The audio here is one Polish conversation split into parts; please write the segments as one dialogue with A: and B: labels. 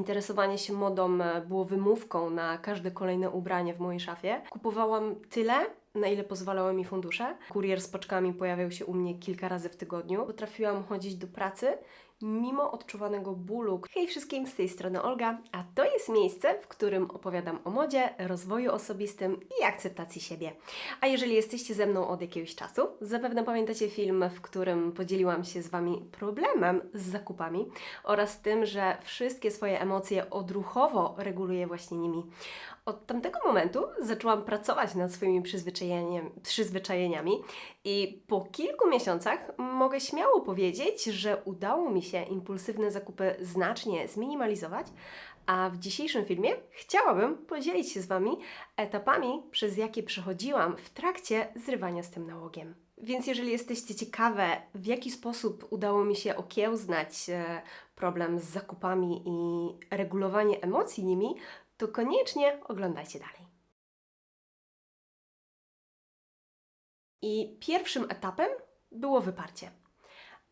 A: Interesowanie się modą e, było wymówką na każde kolejne ubranie w mojej szafie. Kupowałam tyle, na ile pozwalały mi fundusze. Kurier z paczkami pojawiał się u mnie kilka razy w tygodniu. Potrafiłam chodzić do pracy mimo odczuwanego bólu. Hej wszystkim, z tej strony Olga, a to jest miejsce, w którym opowiadam o modzie, rozwoju osobistym i akceptacji siebie. A jeżeli jesteście ze mną od jakiegoś czasu, zapewne pamiętacie film, w którym podzieliłam się z Wami problemem z zakupami oraz tym, że wszystkie swoje emocje odruchowo reguluję właśnie nimi. Od tamtego momentu zaczęłam pracować nad swoimi przyzwyczajeniami, i po kilku miesiącach mogę śmiało powiedzieć, że udało mi się impulsywne zakupy znacznie zminimalizować, a w dzisiejszym filmie chciałabym podzielić się z Wami etapami, przez jakie przechodziłam w trakcie zrywania z tym nałogiem. Więc jeżeli jesteście ciekawe, w jaki sposób udało mi się okiełznać e, problem z zakupami i regulowanie emocji nimi, to koniecznie oglądajcie dalej. I pierwszym etapem było wyparcie.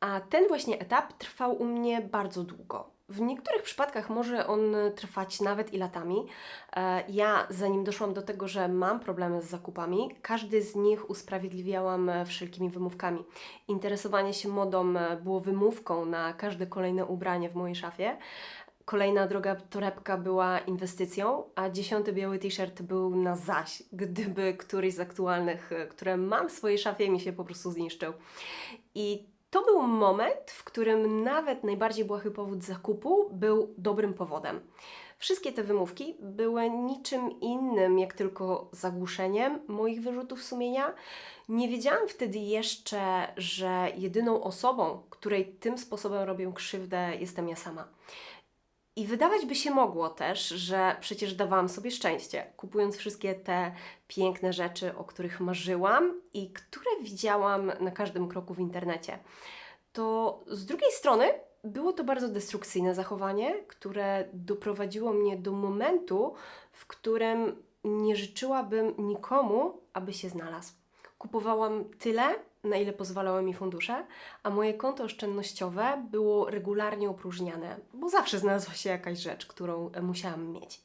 A: A ten właśnie etap trwał u mnie bardzo długo. W niektórych przypadkach może on trwać nawet i latami. E, ja, zanim doszłam do tego, że mam problemy z zakupami, każdy z nich usprawiedliwiałam wszelkimi wymówkami. Interesowanie się modą było wymówką na każde kolejne ubranie w mojej szafie. Kolejna droga torebka była inwestycją, a dziesiąty biały t-shirt był na zaś, gdyby któryś z aktualnych, e, które mam w swojej szafie, mi się po prostu zniszczył. I to był moment, w którym nawet najbardziej błahy powód zakupu był dobrym powodem. Wszystkie te wymówki były niczym innym, jak tylko zagłuszeniem moich wyrzutów sumienia. Nie wiedziałam wtedy jeszcze, że jedyną osobą, której tym sposobem robię krzywdę, jestem ja sama. I wydawać by się mogło też, że przecież dawałam sobie szczęście, kupując wszystkie te piękne rzeczy, o których marzyłam i które widziałam na każdym kroku w internecie. To z drugiej strony było to bardzo destrukcyjne zachowanie, które doprowadziło mnie do momentu, w którym nie życzyłabym nikomu, aby się znalazł. Kupowałam tyle, na ile pozwalały mi fundusze, a moje konto oszczędnościowe było regularnie opróżniane, bo zawsze znalazła się jakaś rzecz, którą musiałam mieć.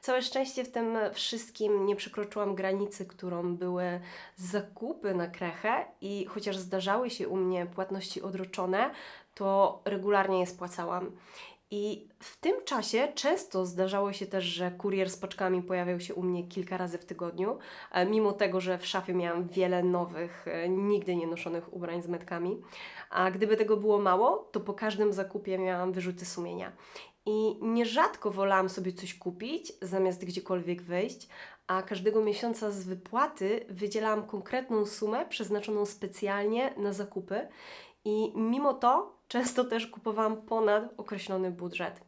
A: Całe szczęście w tym wszystkim nie przekroczyłam granicy, którą były zakupy na krechę i chociaż zdarzały się u mnie płatności odroczone, to regularnie je spłacałam. I w tym czasie często zdarzało się też, że kurier z paczkami pojawiał się u mnie kilka razy w tygodniu, e, mimo tego, że w szafie miałam wiele nowych, e, nigdy nie noszonych ubrań z metkami. A gdyby tego było mało, to po każdym zakupie miałam wyrzuty sumienia. I nierzadko wolałam sobie coś kupić, zamiast gdziekolwiek wyjść, a każdego miesiąca z wypłaty wydzielałam konkretną sumę przeznaczoną specjalnie na zakupy. I mimo to często też kupowałam ponad określony budżet.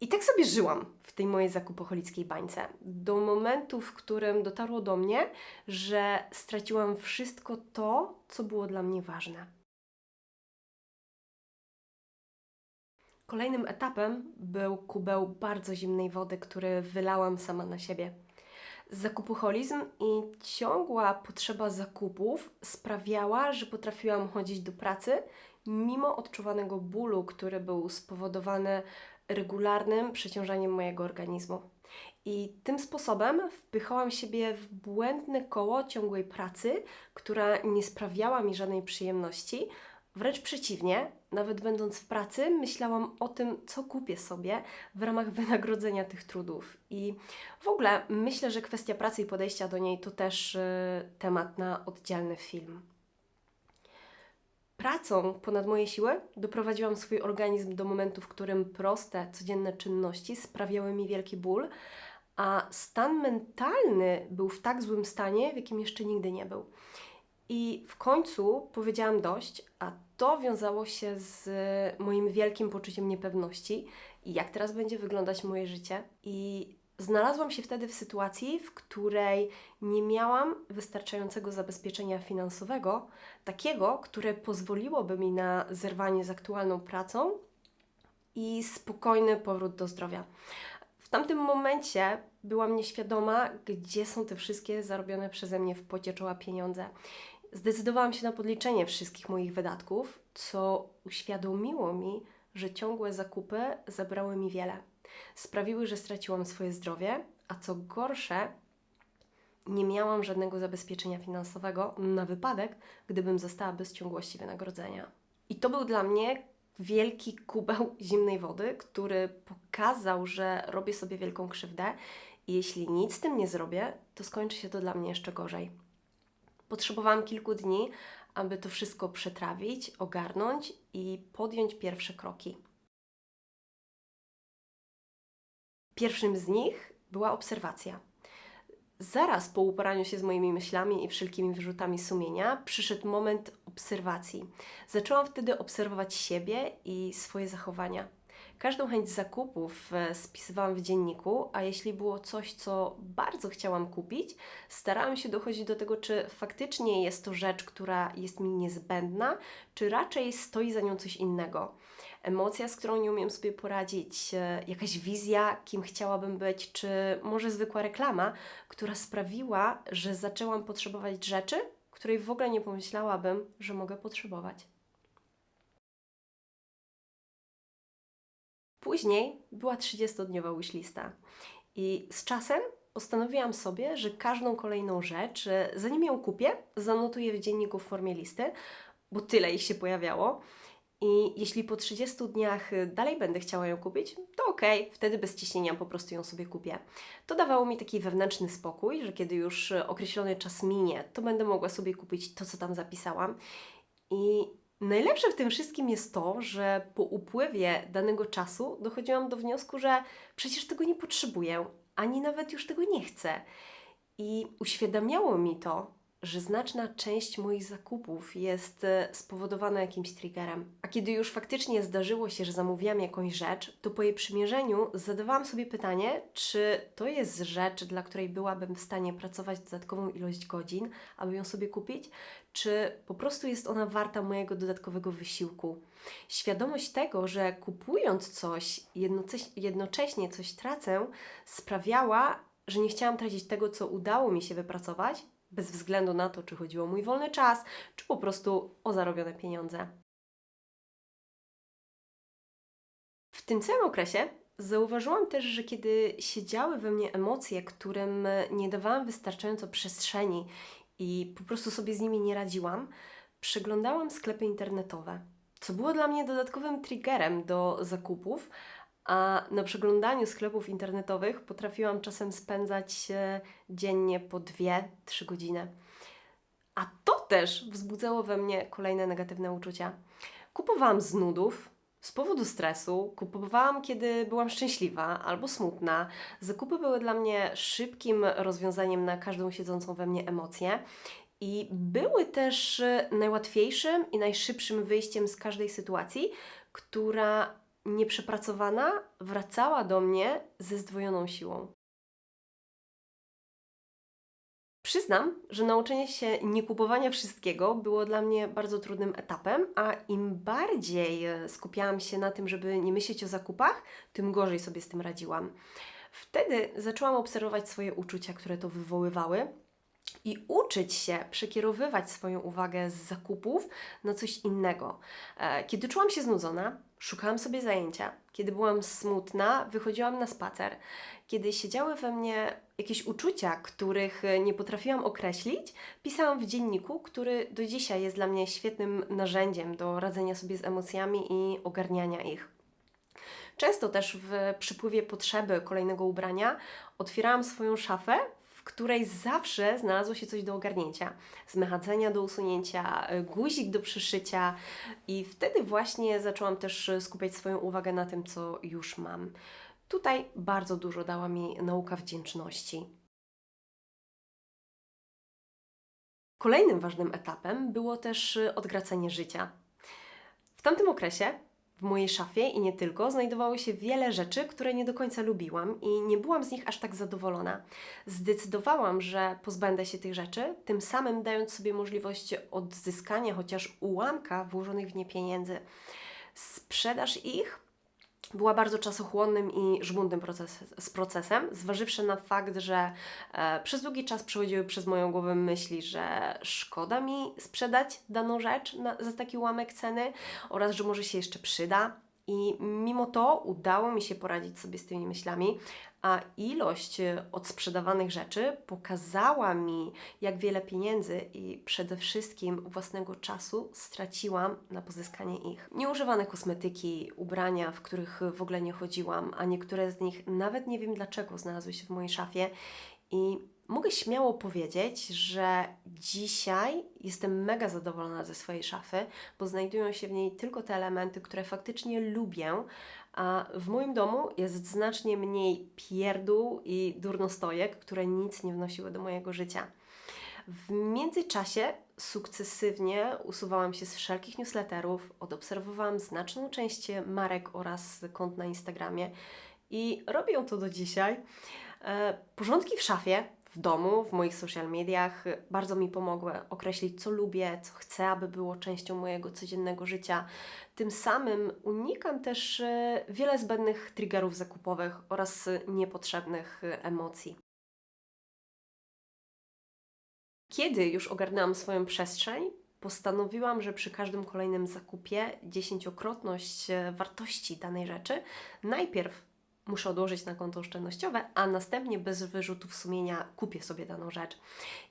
A: I tak sobie żyłam w tej mojej zakupoholickiej bańce. Do momentu, w którym dotarło do mnie, że straciłam wszystko to, co było dla mnie ważne. Kolejnym etapem był kubeł bardzo zimnej wody, który wylałam sama na siebie. Zakupoholizm i ciągła potrzeba zakupów sprawiała, że potrafiłam chodzić do pracy mimo odczuwanego bólu, który był spowodowany regularnym przeciążaniem mojego organizmu. I tym sposobem wpychałam siebie w błędne koło ciągłej pracy, która nie sprawiała mi żadnej przyjemności. Wręcz przeciwnie, nawet będąc w pracy, myślałam o tym, co kupię sobie w ramach wynagrodzenia tych trudów. I w ogóle myślę, że kwestia pracy i podejścia do niej to też y, temat na oddzielny film. Pracą ponad moje siły doprowadziłam swój organizm do momentu, w którym proste, codzienne czynności sprawiały mi wielki ból, a stan mentalny był w tak złym stanie, w jakim jeszcze nigdy nie był. I w końcu powiedziałam dość, a to wiązało się z moim wielkim poczuciem niepewności, jak teraz będzie wyglądać moje życie. I Znalazłam się wtedy w sytuacji, w której nie miałam wystarczającego zabezpieczenia finansowego, takiego, które pozwoliłoby mi na zerwanie z aktualną pracą i spokojny powrót do zdrowia. W tamtym momencie byłam nieświadoma, gdzie są te wszystkie zarobione przeze mnie w pocie czoła pieniądze. Zdecydowałam się na podliczenie wszystkich moich wydatków, co uświadomiło mi, że ciągłe zakupy zabrały mi wiele sprawiły, że straciłam swoje zdrowie, a co gorsze, nie miałam żadnego zabezpieczenia finansowego na wypadek, gdybym została bez ciągłości wynagrodzenia. I to był dla mnie wielki kubeł zimnej wody, który pokazał, że robię sobie wielką krzywdę i jeśli nic z tym nie zrobię, to skończy się to dla mnie jeszcze gorzej. Potrzebowałam kilku dni, aby to wszystko przetrawić, ogarnąć i podjąć pierwsze kroki. Pierwszym z nich była obserwacja. Zaraz po uporaniu się z moimi myślami i wszelkimi wyrzutami sumienia przyszedł moment obserwacji. Zaczęłam wtedy obserwować siebie i swoje zachowania. Każdą chęć zakupów e, spisywałam w dzienniku, a jeśli było coś, co bardzo chciałam kupić, starałam się dochodzić do tego, czy faktycznie jest to rzecz, która jest mi niezbędna, czy raczej stoi za nią coś innego. Emocja, z którą nie umiem sobie poradzić, e, jakaś wizja, kim chciałabym być, czy może zwykła reklama, która sprawiła, że zaczęłam potrzebować rzeczy, której w ogóle nie pomyślałabym, że mogę potrzebować. Później była 30-dniowa wishlista i z czasem postanowiłam sobie, że każdą kolejną rzecz, zanim ją kupię, zanotuję w dzienniku w formie listy, bo tyle ich się pojawiało. I jeśli po 30 dniach dalej będę chciała ją kupić, to okej, okay, wtedy bez ciśnienia po prostu ją sobie kupię. To dawało mi taki wewnętrzny spokój, że kiedy już określony czas minie, to będę mogła sobie kupić to, co tam zapisałam. I Najlepsze w tym wszystkim jest to, że po upływie danego czasu dochodziłam do wniosku, że przecież tego nie potrzebuję, ani nawet już tego nie chcę. I uświadamiało mi to, że znaczna część moich zakupów jest e, spowodowana jakimś triggerem. A kiedy już faktycznie zdarzyło się, że zamówiłam jakąś rzecz, to po jej przymierzeniu zadawałam sobie pytanie, czy to jest rzecz, dla której byłabym w stanie pracować dodatkową ilość godzin, aby ją sobie kupić, czy po prostu jest ona warta mojego dodatkowego wysiłku. Świadomość tego, że kupując coś, jednocześnie coś tracę, sprawiała, że nie chciałam tracić tego, co udało mi się wypracować, bez względu na to, czy chodziło o mój wolny czas, czy po prostu o zarobione pieniądze. W tym całym okresie zauważyłam też, że kiedy siedziały we mnie emocje, którym nie dawałam wystarczająco przestrzeni i po prostu sobie z nimi nie radziłam, przeglądałam sklepy internetowe, co było dla mnie dodatkowym triggerem do zakupów, a na przeglądaniu sklepów internetowych potrafiłam czasem spędzać dziennie po 2-3 godziny. A to też wzbudzało we mnie kolejne negatywne uczucia. Kupowałam z nudów, z powodu stresu, kupowałam, kiedy byłam szczęśliwa albo smutna. Zakupy były dla mnie szybkim rozwiązaniem na każdą siedzącą we mnie emocję. I były też najłatwiejszym i najszybszym wyjściem z każdej sytuacji, która nieprzepracowana wracała do mnie ze zdwojoną siłą. Przyznam, że nauczenie się nie kupowania wszystkiego było dla mnie bardzo trudnym etapem, a im bardziej e, skupiałam się na tym, żeby nie myśleć o zakupach, tym gorzej sobie z tym radziłam. Wtedy zaczęłam obserwować swoje uczucia, które to wywoływały i uczyć się przekierowywać swoją uwagę z zakupów na coś innego. E, kiedy czułam się znudzona, szukałam sobie zajęcia. Kiedy byłam smutna, wychodziłam na spacer. Kiedy siedziały we mnie jakieś uczucia, których nie potrafiłam określić, pisałam w dzienniku, który do dzisiaj jest dla mnie świetnym narzędziem do radzenia sobie z emocjami i ogarniania ich. Często też w przypływie potrzeby kolejnego ubrania otwierałam swoją szafę, w której zawsze znalazło się coś do ogarnięcia. Zmechadzenia do usunięcia, e, guzik do przyszycia i wtedy właśnie zaczęłam też skupiać swoją uwagę na tym, co już mam. Tutaj bardzo dużo dała mi nauka wdzięczności. Kolejnym ważnym etapem było też odgracanie życia. W tamtym okresie mojej szafie i nie tylko znajdowało się wiele rzeczy, które nie do końca lubiłam i nie byłam z nich aż tak zadowolona. Zdecydowałam, że pozbędę się tych rzeczy, tym samym dając sobie możliwość odzyskania chociaż ułamka włożonych w nie pieniędzy. Sprzedaż ich była bardzo czasochłonnym i żmudnym proces, z procesem, zważywszy na fakt, że e, przez długi czas przechodziły przez moją głowę myśli, że szkoda mi sprzedać daną rzecz na, za taki ułamek ceny oraz, że może się jeszcze przyda, I mimo to udało mi się poradzić sobie z tymi myślami, a ilość e, odsprzedawanych rzeczy pokazała mi, jak wiele pieniędzy i przede wszystkim własnego czasu straciłam na pozyskanie ich. Nieużywane kosmetyki, ubrania, w których w ogóle nie chodziłam, a niektóre z nich nawet nie wiem dlaczego znalazły się w mojej szafie. I mogę śmiało powiedzieć, że dzisiaj jestem mega zadowolona ze swojej szafy, bo znajdują się w niej tylko te elementy, które faktycznie lubię, a w moim domu jest znacznie mniej pierdół i durnostojek, które nic nie wnosiły do mojego życia. W międzyczasie sukcesywnie usuwałam się z wszelkich newsletterów, odobserwowałam znaczną część marek oraz kont na Instagramie i robię to do dzisiaj. E, porządki w szafie w domu, w moich social mediach bardzo mi pomogły określić, co lubię, co chcę, aby było częścią mojego codziennego życia. Tym samym unikam też e, wiele zbędnych triggerów zakupowych oraz niepotrzebnych emocji. Kiedy już ogarnęłam swoją przestrzeń, postanowiłam, że przy każdym kolejnym zakupie dziesięciokrotność e, wartości danej rzeczy najpierw muszę odłożyć na konto oszczędnościowe, a następnie bez wyrzutów sumienia kupię sobie daną rzecz.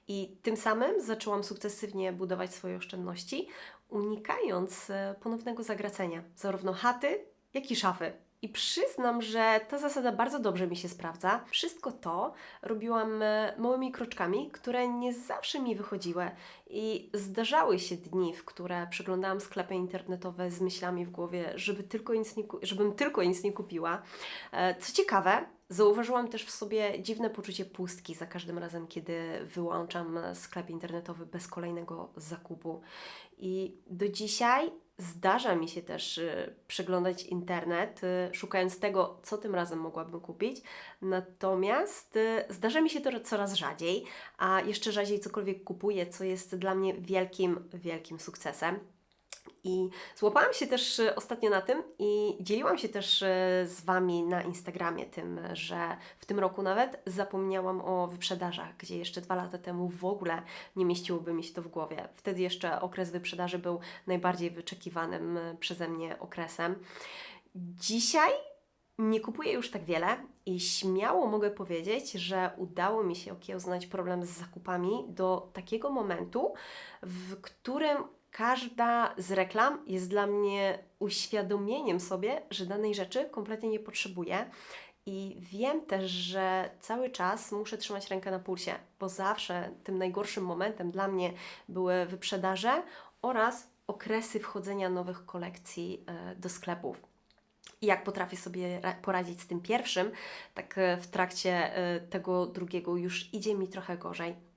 A: I tym samym zaczęłam sukcesywnie budować swoje oszczędności, unikając e, ponownego zagracenia zarówno chaty, jak i szafy. I przyznam, że ta zasada bardzo dobrze mi się sprawdza. Wszystko to robiłam e, małymi kroczkami, które nie zawsze mi wychodziły. I zdarzały się dni, w które przeglądałam sklepy internetowe z myślami w głowie, żeby tylko nic nie, żebym tylko nic nie kupiła. E, co ciekawe, zauważyłam też w sobie dziwne poczucie pustki za każdym razem, kiedy wyłączam sklep internetowy bez kolejnego zakupu. I do dzisiaj Zdarza mi się też y, przeglądać internet, y, szukając tego, co tym razem mogłabym kupić. Natomiast y, zdarza mi się to coraz rzadziej, a jeszcze rzadziej cokolwiek kupuję, co jest dla mnie wielkim, wielkim sukcesem. I złapałam się też e, ostatnio na tym i dzieliłam się też e, z Wami na Instagramie tym, że w tym roku nawet zapomniałam o wyprzedażach, gdzie jeszcze dwa lata temu w ogóle nie mieściłoby mi się to w głowie. Wtedy jeszcze okres wyprzedaży był najbardziej wyczekiwanym e, przeze mnie okresem. Dzisiaj nie kupuję już tak wiele i śmiało mogę powiedzieć, że udało mi się okiełznać problem z zakupami do takiego momentu, w którym każda z reklam jest dla mnie uświadomieniem sobie, że danej rzeczy kompletnie nie potrzebuję. I wiem też, że cały czas muszę trzymać rękę na pulsie, bo zawsze tym najgorszym momentem dla mnie były wyprzedaże oraz okresy wchodzenia nowych kolekcji e, do sklepów. I jak potrafię sobie poradzić z tym pierwszym, tak e, w trakcie e, tego drugiego już idzie mi trochę gorzej.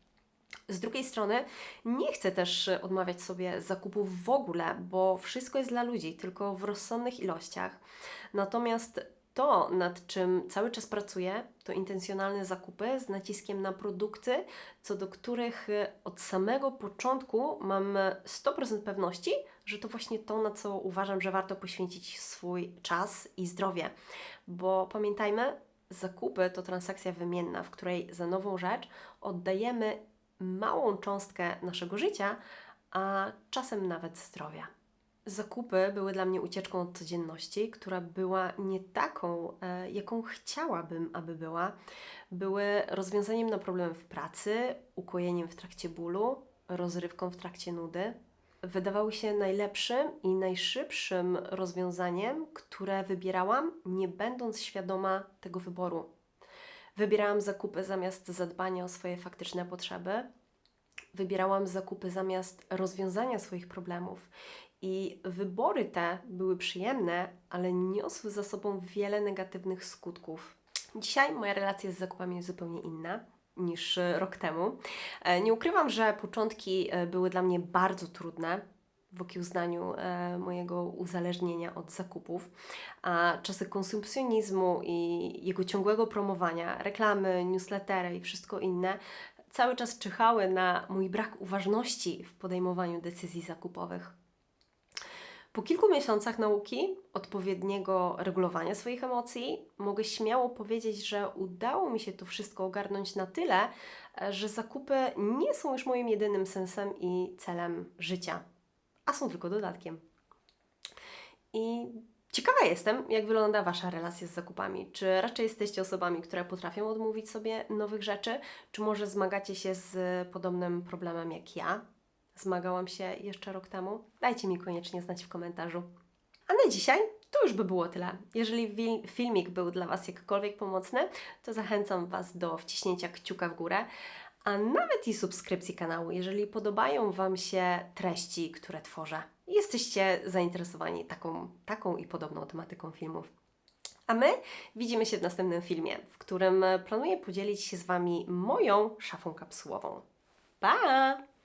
A: Z drugiej strony nie chcę też odmawiać sobie zakupów w ogóle, bo wszystko jest dla ludzi, tylko w rozsądnych ilościach. Natomiast to, nad czym cały czas pracuję, to intencjonalne zakupy z naciskiem na produkty, co do których od samego początku mam 100% pewności, że to właśnie to, na co uważam, że warto poświęcić swój czas i zdrowie. Bo pamiętajmy, zakupy to transakcja wymienna, w której za nową rzecz oddajemy małą cząstkę naszego życia, a czasem nawet zdrowia. Zakupy były dla mnie ucieczką od codzienności, która była nie taką, e, jaką chciałabym, aby była. Były rozwiązaniem na problem w pracy, ukojeniem w trakcie bólu, rozrywką w trakcie nudy. Wydawały się najlepszym i najszybszym rozwiązaniem, które wybierałam, nie będąc świadoma tego wyboru. Wybierałam zakupy zamiast zadbania o swoje faktyczne potrzeby. Wybierałam zakupy zamiast rozwiązania swoich problemów. I wybory te były przyjemne, ale niosły za sobą wiele negatywnych skutków. Dzisiaj moja relacja z zakupami jest zupełnie inna niż rok temu. E, nie ukrywam, że początki e, były dla mnie bardzo trudne w okiełznaniu e, mojego uzależnienia od zakupów, a czasy konsumpcjonizmu i jego ciągłego promowania, reklamy, newslettery i wszystko inne cały czas czyhały na mój brak uważności w podejmowaniu decyzji zakupowych. Po kilku miesiącach nauki, odpowiedniego regulowania swoich emocji, mogę śmiało powiedzieć, że udało mi się to wszystko ogarnąć na tyle, e, że zakupy nie są już moim jedynym sensem i celem życia a są tylko dodatkiem. I Ciekawa jestem, jak wygląda Wasza relacja z zakupami. Czy raczej jesteście osobami, które potrafią odmówić sobie nowych rzeczy, czy może zmagacie się z podobnym problemem jak ja? Zmagałam się jeszcze rok temu? Dajcie mi koniecznie znać w komentarzu. A na dzisiaj to już by było tyle. Jeżeli filmik był dla Was jakkolwiek pomocny, to zachęcam Was do wciśnięcia kciuka w górę, a nawet i subskrypcji kanału, jeżeli podobają Wam się treści, które tworzę. Jesteście zainteresowani taką, taką i podobną tematyką filmów. A my widzimy się w następnym filmie, w którym planuję podzielić się z Wami moją szafą kapsułową. Pa!